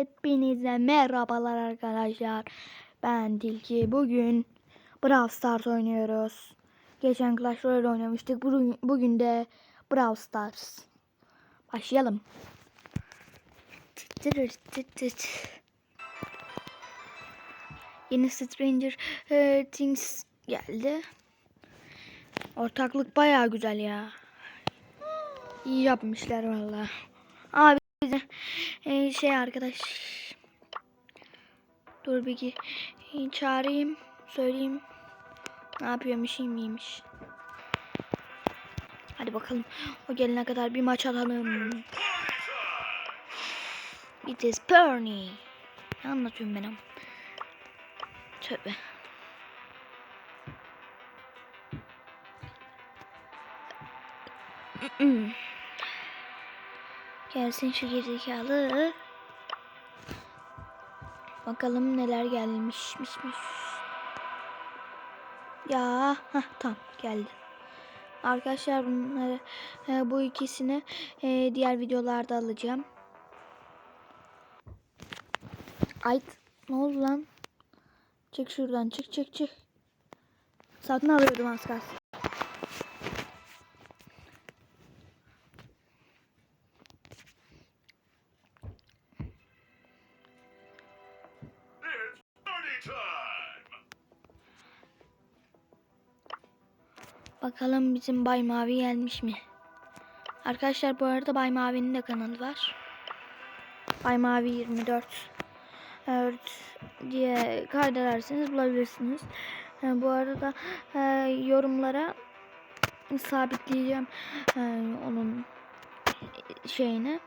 Hepinize merhabalar arkadaşlar. Ben Tilki. Bugün Brawl Stars oynuyoruz. Geçen Clash Royale oynamıştık. Bugün, bugün de Brawl Stars. Başlayalım. Yeni Stranger e, Things geldi. Ortaklık baya güzel ya. İyi yapmışlar valla. Abi bize e, şey arkadaş. Dur bir e, çağırayım, söyleyeyim. Ne yapıyormuş, iyi miymiş? Hadi bakalım. O gelene kadar bir maç atalım. It is Bernie. Ne anlatıyorum ben ama? Tövbe. Gelsin şu gerizekalı. Bakalım neler gelmişmişmiş. Ya, ha tamam geldi. Arkadaşlar bunları e, bu ikisini e, diğer videolarda alacağım. Ay ne oldu lan? Çık şuradan çık çık çık. Satın alıyordum az kalsın. Bakalım bizim Bay Mavi gelmiş mi? Arkadaşlar bu arada Bay Mavi'nin de kanalı var. Bay Mavi 24 evet, diye kaydederseniz bulabilirsiniz. E, bu arada e, yorumlara sabitleyeceğim e, onun şeyini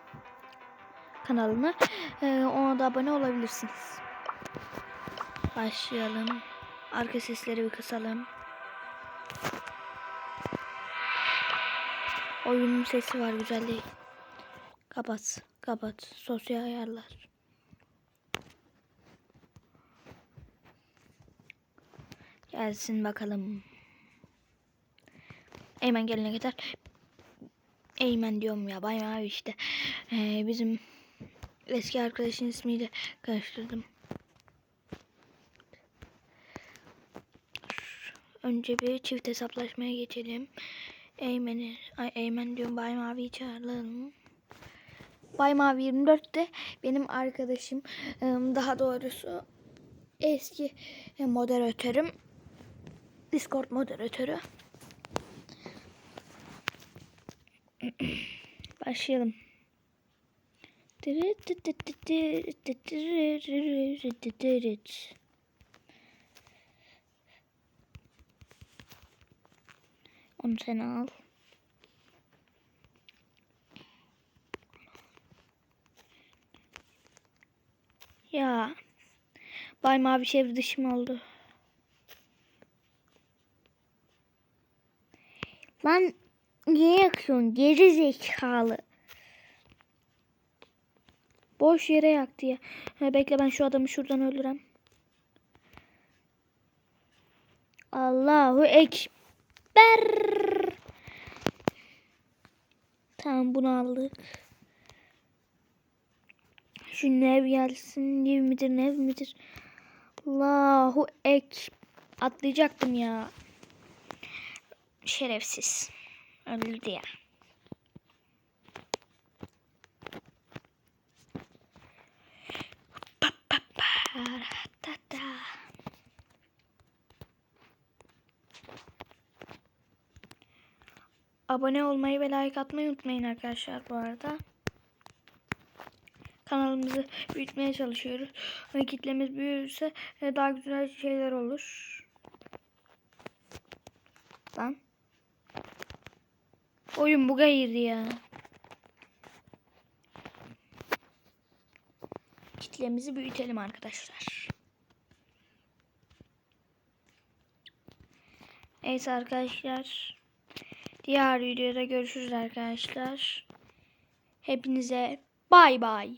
kanalını. E, ona da abone olabilirsiniz. Başlayalım. Arka sesleri bir kısalım. Oyunun sesi var güzel değil. Kapat. Kapat. Sosyal ayarlar. Gelsin bakalım. Eymen gelene kadar. Eymen diyorum ya. Abi işte. Ee, bizim eski arkadaşın ismiyle karıştırdım. Önce bir çift hesaplaşmaya geçelim. Eymen'i, ay Eymen diyorum Bay Mavi'yi çağıralım. Bay Mavi 24 de benim arkadaşım. Daha doğrusu eski moderatörüm. Discord moderatörü. Başlayalım. Onu sen. Ya. Bay Mavi çevre dışı mı oldu? Lan niye yakıyorsun? Geri zekalı. Boş yere yaktı ya. Ha, bekle ben şu adamı şuradan öldürem. Allahu Ekber. Tamam bunu aldık. Şu nev gelsin. Nev midir nev midir? Allahu ek. Atlayacaktım ya. Şerefsiz. Öldü ya. Abone olmayı ve like atmayı unutmayın arkadaşlar bu arada. Kanalımızı büyütmeye çalışıyoruz. Ve kitlemiz büyürse e, daha güzel şeyler olur. Lan. Oyun buga girdi ya. Kitlemizi büyütelim arkadaşlar. Evet arkadaşlar. Diğer videoda görüşürüz arkadaşlar. Hepinize bay bay.